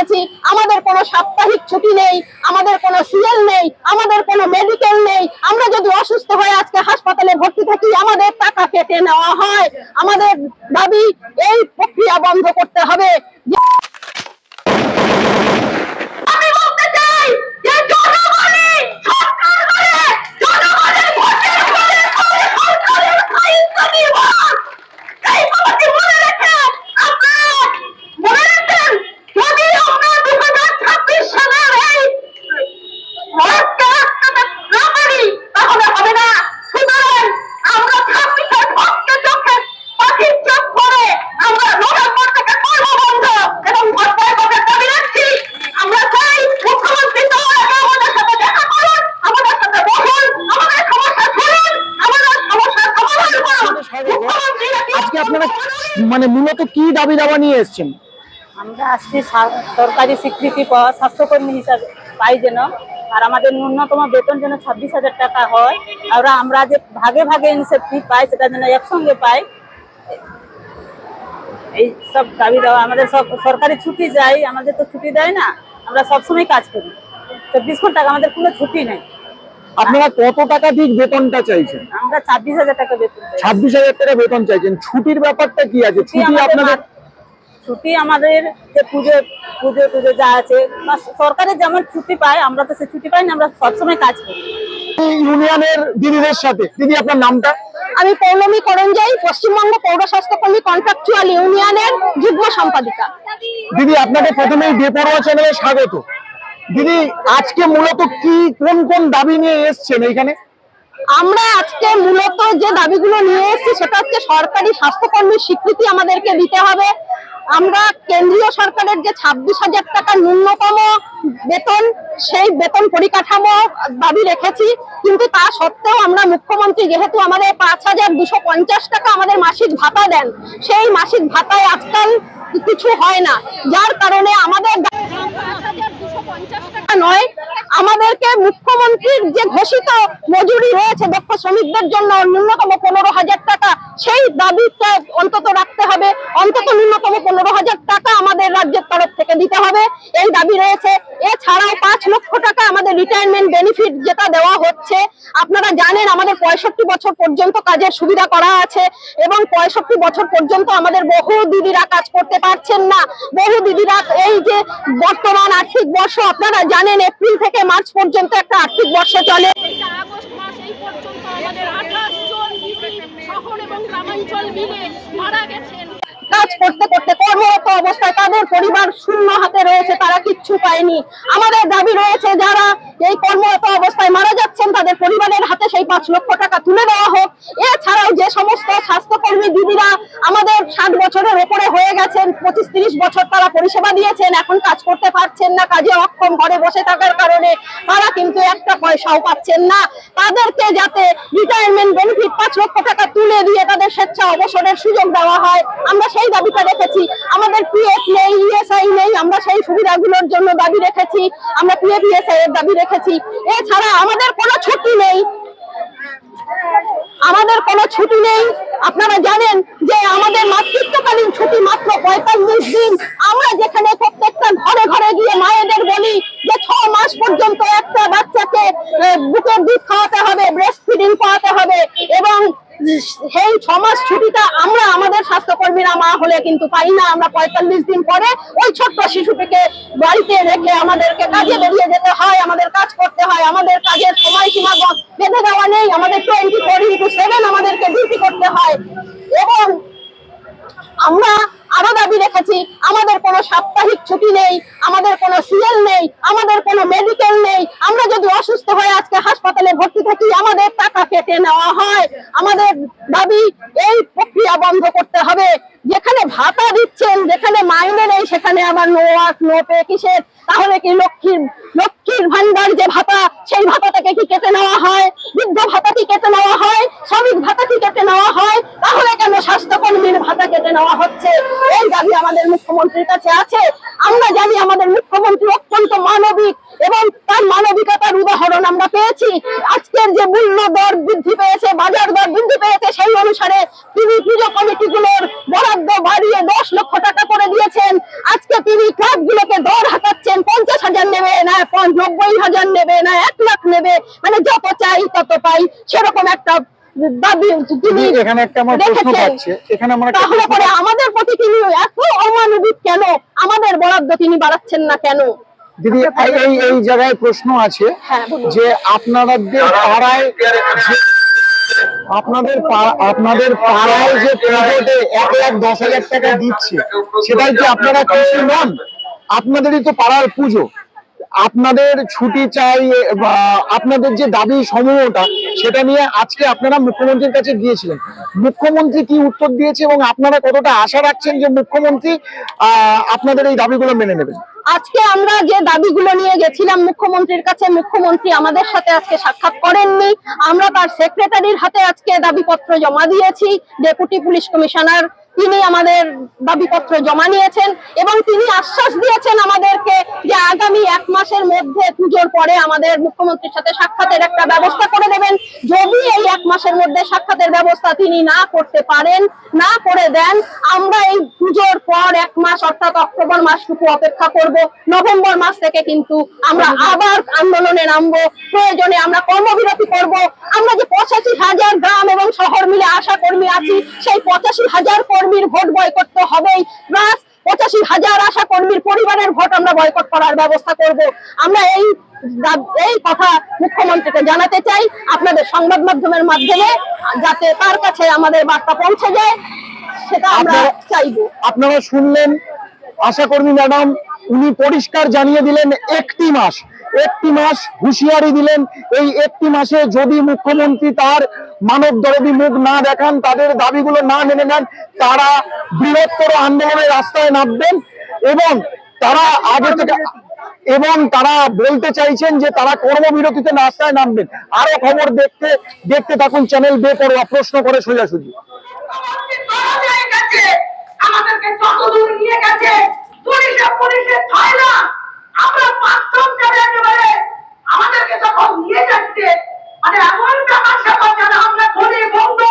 রেখেছি আমাদের কোনো সাপ্তাহিক ছুটি নেই, আমাদের কোনো সিএল নেই, আমাদের কোনো মেডিকেল নেই। আমরা যদি অসুস্থ হয়ে আজকে হাসপাতালে ভর্তি থাকি, আমাদের টাকা কেটে নেওয়া হয়। আমাদের দাবি, এই প্রক্রিয়া বন্ধ করতে হবে আমি বলতে চাই যে জনগণই সরকার করে জনগণের ভোটের উপরে করে সরকারের দায়িত্ব নির্বাহ এই কথাটি মনে রেখে আপনারা মনে রাখবেন যদি আমরা দু হাজার ছাব্বিশ সালের এই ভোটটা আটকাতে না পারি তাহলে হবে না সুতরাং আমরা ছাব্বিশের ভোটকে চোখে পাখির চোখ করে আমরা নভেম্বর থেকে করব বন্ধ এবং ভোটটায় ভোটের দাবি রাখছি আমরা চাই মুখ্যমন্ত্রী তো আগে আমাদের সাথে দেখা করুন আমাদের সাথে বসুন আমাদের সমস্যা শুনুন আমাদের সমস্যার সমাধান করুন মুখ্যমন্ত্রী আজকে আপনারা মানে মূলত কি দাবি দাবা নিয়ে এসেছেন? আমরা আসছি সরকারি স্বীকৃতি পাওয়া স্বাস্থ্যকর্মী হিসাবে পাই যেন। আর আমাদের ন্যূনতম বেতন যেন ছাব্বিশ হাজার টাকা হয়। আর আমরা যে ভাগে ভাগে ইনসেপ্টিভ পাই, সেটা যেন একসঙ্গে পাই। এই সব দাবি দেওয়া আমাদের সব সরকারি ছুটি যাই, আমাদের তো ছুটি দেয় না। আমরা সবসময় কাজ করি। চব্বিশ ঘণ্টা আমাদের কোনো ছুটি নেই। আপনারা কত টাকা ঠিক বেতনটা চাইছেন? আমরা ছাব্বিশ হাজার টাকা বেতন। ছাব্বিশ হাজার টাকা বেতন চাইছেন। ছুটির ব্যাপারটা কি আছে? ছুটি ছুটি আমাদের আপনাদের ছুটি আমাদের যে পুজো পুজো টুজো যা আছে সরকারের যেমন ছুটি পায় আমরা তো সে ছুটি পাই না আমরা সবসময় কাজ করি। ইউনিয়নের দিদিদের সাথে। দিদি আপনার নামটা? আমি পৌলমী করঞ্জাই পশ্চিমবঙ্গ পৌর স্বাস্থ্যকর্মী কন্ট্রাকচুয়াল ইউনিয়নের যুগ্ম সম্পাদিকা। দিদি আপনাকে প্রথমেই বেপরোয়া চ্যানেলে স্বাগত। দিদি, আজকে মূলত কি, কোন কোন দাবি নিয়ে এসছেন এইখানে? আমরা আজকে মূলত যে দাবিগুলো নিয়ে এসেছি, সেটা হচ্ছে সরকারি স্বাস্থ্যকর্মীর স্বীকৃতি আমাদেরকে দিতে হবে। আমরা কেন্দ্রীয় সরকারের যে ছাব্বিশ হাজার টাকা ন্যূনতম বেতন, সেই বেতন পরিকাঠামো দাবি রেখেছি। কিন্তু তা সত্ত্বেও আমরা মুখ্যমন্ত্রী যেহেতু আমাদের পাঁচ হাজার দুশো পঞ্চাশ টাকা আমাদের মাসিক ভাতা দেন, সেই মাসিক ভাতায় আজকাল কিছু হয় না। যার কারণে আমাদের নয়, আমাদেরকে মুখ্যমন্ত্রীর যে ঘোষিত মজুরি রয়েছে দক্ষ শ্রমিকদের জন্য ন্যূনতম পনেরো হাজার টাকা, সেই দাবিটা অন্তত রাখতে হবে। অন্তত ন্যূনতম পনেরো হাজার টাকা আমাদের রাজ্যের তরফ থেকে দিতে হবে। এই দাবি রয়েছে। এছাড়াও পাঁচ লক্ষ টাকা আমাদের রিটায়ারমেন্ট বেনিফিট যেটা দেওয়া হচ্ছে, আপনারা জানেন আমাদের পঁয়ষট্টি বছর পর্যন্ত কাজের সুবিধা করা আছে এবং পঁয়ষট্টি বছর পর্যন্ত আমাদের বহু দিদিরা কাজ করতে পারছেন না। বহু দিদিরা এই যে বর্তমান আর্থিক বর্ষ আপনারা জানেন এপ্রিল থেকে মার্চ পর্যন্ত একটা আর্থিক বর্ষ চলে। কাজ করতে করতে কর্মরত অবস্থায় তাদের পরিবার শূন্য হাতে রয়েছে তারা কিচ্ছু পায়নি। আমাদের দাবি রয়েছে যারা এই কর্মরত অবস্থায় মারা যাচ্ছেন তাদের পরিবারের হাতে সেই পাঁচ লক্ষ টাকা তুলে দেওয়া হোক। এছাড়াও যে সমস্ত স্বাস্থ্যকর্মী দিদিরা আমাদের ষাট বছরের ওপরে হয়ে গেছেন, পঁচিশ তিরিশ বছর তারা পরিষেবা দিয়েছেন, এখন কাজ করতে পারছেন না, কাজে অক্ষম, ঘরে বসে থাকার কারণে তারা কিন্তু একটা পয়সাও পাচ্ছেন না। তাদেরকে যাতে রিটায়ারমেন্ট বেনিফিট পাঁচ লক্ষ টাকা তুলে দিয়ে তাদের স্বেচ্ছা অবসরের সুযোগ দেওয়া হয়, আমরা সেই দাবিটা রেখেছি। আমাদের পিএফ নেই ইএসআই নেই, আমরা সেই সুবিধাগুলোর জন্য দাবি রেখেছি, আমরা পিএফ ইএসআই এর দাবি রেখেছি। এছাড়া আমাদের কোনো ছুটি নেই। আমাদের কোনো ছুটি নেই। আপনারা জানেন যে আমাদের মাতৃত্বকালীন ছুটি মাত্র পঁয়তাল্লিশ দিন। আমরা যেখানে প্রত্যেকটা ঘরে ঘরে গিয়ে মায়েদের বলি যে ছ মাস পর্যন্ত একটা বাচ্চাকে বুকের দুধ খাওয়াতে হবে ব্রেস্ট ফিডিং খাওয়াতে হবে এবং সেই ছ মাস ছুটিটা আমরা আমাদের স্বাস্থ্যকর্মীরা মা হলে কিন্তু পাই না। আমরা পঁয়তাল্লিশ দিন পরে ওই ছোট্ট শিশুটিকে বাড়িতে রেখে আমাদেরকে কাজে বেরিয়ে যেতে হয়, আমাদের কাজ করতে হয়, আমাদের কাজের সময়সীমা বেঁধে দেওয়া নেই। আমাদের টোয়েন্টি ফোর ইন্টু সেভেন আমাদেরকে ডিউটি করতে হয়। এবং আমরা আরও দাবি রেখেছি, আমাদের কোনো সাপ্তাহিক ছুটি নেই, আমাদের কোনো সিএল নেই, আমাদের কোনো মেডিকেল নেই। আমরা যদি অসুস্থ হয়ে আজকে হাসপাতালে ভর্তি থাকি, আমাদের টাকা কেটে নেওয়া হয়। আমাদের দাবি এই প্রক্রিয়া বন্ধ করতে হবে। যেখানে ভাতা দিচ্ছেন, যেখানে মাইনে নেই, সেখানে আবার নো ওয়ার্ক নো পে কিসের? তাহলে কি লক্ষ্মীর লক্ষ্মীর ভান্ডার যে ভাতা, সেই ভাতা থেকে কি কেটে নেওয়া হয়? বৃদ্ধ ভাতা কি কেটে নেওয়া হয়? শ্রমিক ভাতা কি কেটে নেওয়া হয়? তাহলে কেন স্বাস্থ্যকর্মীর ভাতা কেটে নেওয়া হচ্ছে? এই দাবি আমাদের মুখ্যমন্ত্রীর কাছে আছে। আমরা জানি আমাদের মুখ্যমন্ত্রী অত্যন্ত মানবিক এবং তার মানবিকতার উদাহরণ আমরা পেয়েছি। আজকের যে মূল্য দর বৃদ্ধি পেয়েছে, বাজার দর বৃদ্ধি পেয়েছে, সেই অনুসারে তিনি পুজো কমিটিগুলোর বরাদ্দ বাড়িয়ে দশ লক্ষ টাকা করে দিয়েছেন। আজকে তিনি ক্লাবগুলোকে দর হাঁকাচ্ছেন পঞ্চাশ হাজার নেবে না পঞ্চ- নব্বই হাজার নেবে না এক লাখ নেবে। মানে যত চাই তত পাই। সেরকম একটা দাবি তিনি দিদি, এখানে একটা আমার প্রশ্ন পাচ্ছে এখানে আমার তাহলে পরে আমাদের প্রতি তিনি এত অমানবিক কেন? আমাদের বরাদ্দ তিনি বাড়াচ্ছেন না কেন? দিদি এই জায়গায় প্রশ্ন আছে হ্যাঁ, যে আপনাদের পাড়ায় যে- আপনাদের আপনাদের পাড়ায় যে পুজোতে এক লাখ দশ হাজার টাকা দিচ্ছে সেটাই কি আপনারা খুশি নন? আপনাদেরই তো পাড়ার পুজো। আপনাদের ছুটি চাই বা আপনাদের যে দাবি সমূহটা, সেটা নিয়ে আজকে আপনারা মুখ্যমন্ত্রীর কাছে গিয়েছিলেন। মুখ্যমন্ত্রী কি উত্তর দিয়েছে এবং আপনারা কতটা আশা রাখছেন যে মুখ্যমন্ত্রী আপনাদের এই দাবিগুলো মেনে নেবেন? আজকে আমরা যে দাবিগুলো নিয়ে গেছিলাম মুখ্যমন্ত্রীর কাছে, মুখ্যমন্ত্রী আমাদের সাথে আজকে সাক্ষাৎ করেননি। আমরা তার সেক্রেটারির হাতে আজকে দাবিপত্র জমা দিয়েছি। ডেপুটি পুলিশ কমিশনার তিনি আমাদের দাবিপত্র জমা নিয়েছেন এবং তিনি আশ্বাস দিয়েছেন আমাদেরকে যে আগামী এক মাসের মধ্যে পুজোর পরে আমাদের মুখ্যমন্ত্রীর সাথে সাক্ষাতের একটা ব্যবস্থা করে দেবেন। যদি এই এক মাসের মধ্যে সাক্ষাতের ব্যবস্থা তিনি না করতে পারেন, না করে দেন, আমরা এই পুজোর পর এক মাস অর্থাৎ অক্টোবর মাস মাসটুকু অপেক্ষা করব। নভেম্বর মাস থেকে কিন্তু আমরা আবার আন্দোলনে নামবো। প্রয়োজনে আমরা কর্মবিরতি করব। আমরা যে পঁচাশি হাজার গ্রাম এবং শহর মিলে আশা কর্মী আছি, সেই পঁচাশি হাজার কর্মীর ভোট বয়কট তো হবেই। প্লাস পঁচাশি হাজার আশা কর্মীর পরিবারের ভোট আমরা বয়কট করার ব্যবস্থা করব। আমরা এই এই কথা মুখ্যমন্ত্রীকে জানাতে চাই। আপনাদের সংবাদ মাধ্যমের মাধ্যমে যাতে তার কাছে আমাদের বার্তা পৌঁছে যায়। সেটা আমরা আপনারা- চাইব। আপনারা শুনলেন আশাকর্মী ম্যাডাম উনি পরিষ্কার জানিয়ে দিলেন একটি মাস একটি মাস হুঁশিয়ারি দিলেন। এই একটি মাসে যদি মুখ্যমন্ত্রী তার মানব দরদি মুখ না দেখান তাদের দাবিগুলো না মেনে নেন তারা বৃহত্তর আন্দোলনের রাস্তায় নামবেন এবং তারা আগে থেকে এবং তারা বলতে চাইছেন যে তারা কর্মবিরতিতে রাস্তায় নামবেন। আরও খবর দেখতে দেখতে থাকুন চ্যানেল বেপরোয়া প্রশ্ন করে সোজাসুজি। আমাদেরকে নিয়ে গেছে, পুলিশে পুলিশে ছয় না আমরা পাঁচজন যাবে একেবারে আমাদেরকে যখন নিয়ে যাচ্ছে মানে এমন ব্যাপার স্যাপার যারা আমরা বলি বন্ধু